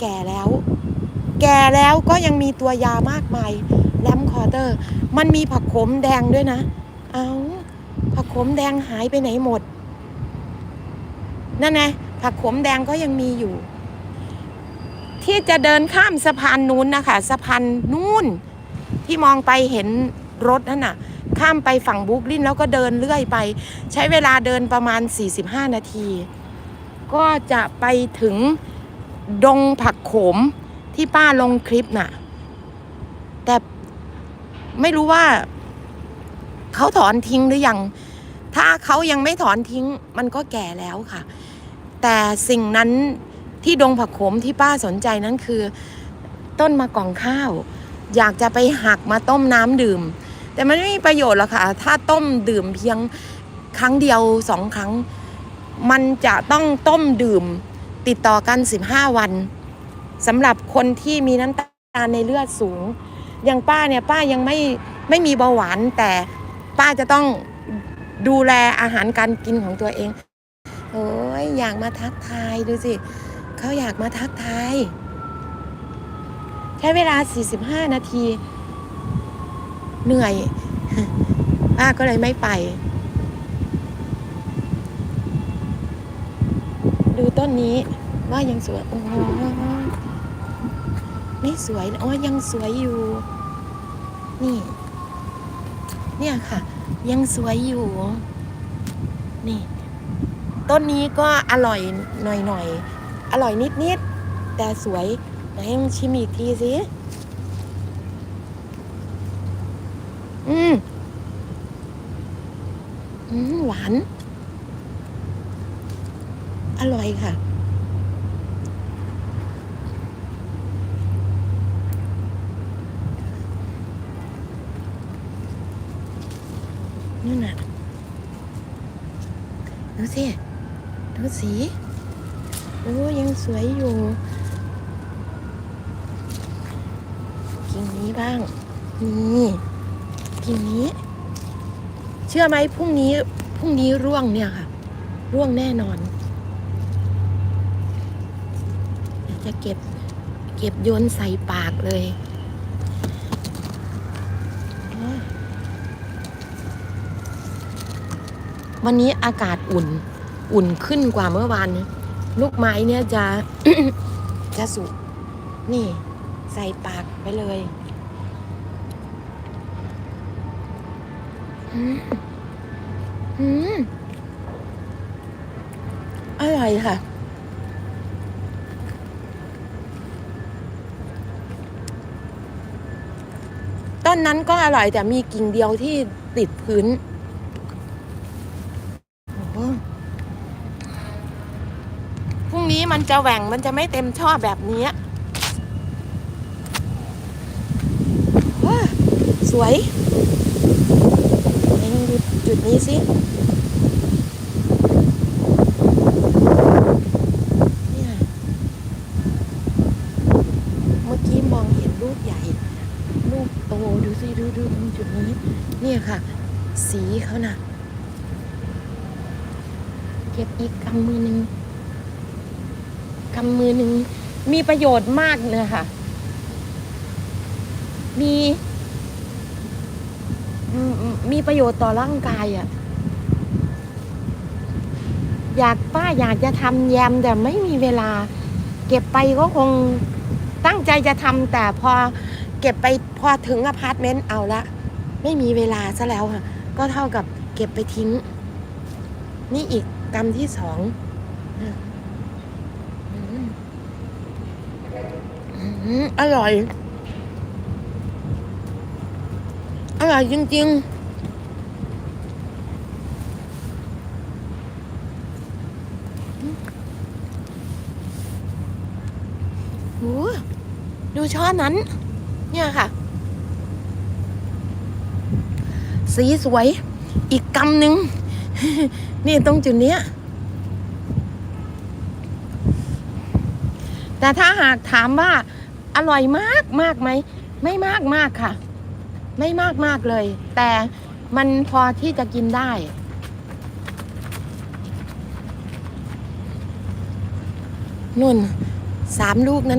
แก่แล้ว แก่แล้วก็ยังมีตัวยามากมายแลมคอเตอร์ มันมีผักขมแดงด้วยนะ เอาผักขมแดงหายไปไหนหมด นั่นไงผักขมแดงก็ยังมีอยู่ ที่จะเดินข้ามสะพานนู้นนะคะสะพานนู้นที่มองไปเห็นรถนั่นน่ะ ข้ามไปฝั่งบรุกลินแล้วก็เดินเรื่อยไป ใช้เวลาเดินประมาณ 45 นาที ก็จะไปถึง ดงผักโขมที่ป้าลงคลิปน่ะ แต่ไม่รู้ว่า เขาถอนทิ้งหรือยัง ถ้าเขายังไม่ถอนทิ้ง มันก็แก่แล้วค่ะ แต่สิ่งนั้นที่ดงผักโขมที่ป้าสนใจนั้นคือ ต้นมะกองข้าว อยากจะไปหักมาต้มน้ำดื่ม แต่มันไม่มีประโยชน์หรอกค่ะ ถ้าต้มดื่มเพียงครั้งเดียวสองครั้ง มันจะต้องต้มดื่ม ติดต่อกัน 15 วันสำหรับคนที่มีน้ำตาลในเลือดสูง อย่างป้าเนี่ยป้ายังไม่ไม่มีเบาหวาน แต่ป้าจะต้องดูแลอาหารการกินของตัวเองโอ้ยอยากมาทักทายดูสิเขาอยากมาทักทายใช้เวลา 45 นาที เหนื่อยป้าก็เลยไม่ไป ดูต้นนี้ว่ายังสวยโอ้ไม่สวยอ๋อยังสวยอยู่ นี่ เนี่ยค่ะ ยังสวยอยู่ นี่ ต้นนี้ก็อร่อยหน่อยๆอร่อยนิดๆแต่สวยไหนให้มันชิมอีกทีสิอืมอืมหวาน อร่อยค่ะ นี่นะดูสิดูสีโอ้ยังสวยอยู่กิ่งนี้บ้าง นี่กิ่งนี้ เชื่อไหมพรุ่งนี้พรุ่งนี้ร่วงเนี่ยค่ะ ร่วงแน่นอนเดี๋ยว จะเก็บเก็บโยนใส่ปากเลยวันนี้อากาศอุ่น อุ่นขึ้นกว่าเมื่อวานลูกไม้เนี่ยจะ จะสุกนี่ ใส่ปากไปเลย อืมอืมอร่อยค่ะ นนั้นก็อร่อยแต่มีกิ่งเดียวที่ติดพื้นโอ้โหพรุ่งนี้มันจะแหว่งมันจะไม่เต็มช่อแบบนี้ว้าสวยไหนลองดูจุดนี้สิ เนี่ยเมื่อกี้มองเห็นลูกใหญ่ ลูกโตดูสิดูดูตรงจุดนี้ เนี่ยค่ะ สีเขาน่ะ เก็บอีกกำมือหนึ่งกำมือหนึ่งมีประโยชน์มากเลยค่ะ มีมมีประโยชน์ต่อร่างกายอะ่ะ อยากป้าอยากจะทำแยมแต่ไม่มีเวลา เก็บไปก็คงตั้งใจจะทำแต่พอเก็บไปพอถึงอพาร์ตเมนต์เอาละ ไม่มีเวลาซะแล้วค่ะ ก็เท่ากับเก็บไปทิ้ง นี่อีกกรรมที่สองอืมอืมอร่อย อร่อยจริง ๆดูช่อนั้น เนี่ยค่ะ สีสวย อีกกำหนึ่งนี่ตรงจุดเนี้ย แต่ถ้าหากถามว่าอร่อยมากมากไหม ไม่มากมากค่ะ ไม่มากมากเลย แต่มันพอที่จะกินได้ นุ่นสามลูกนั้น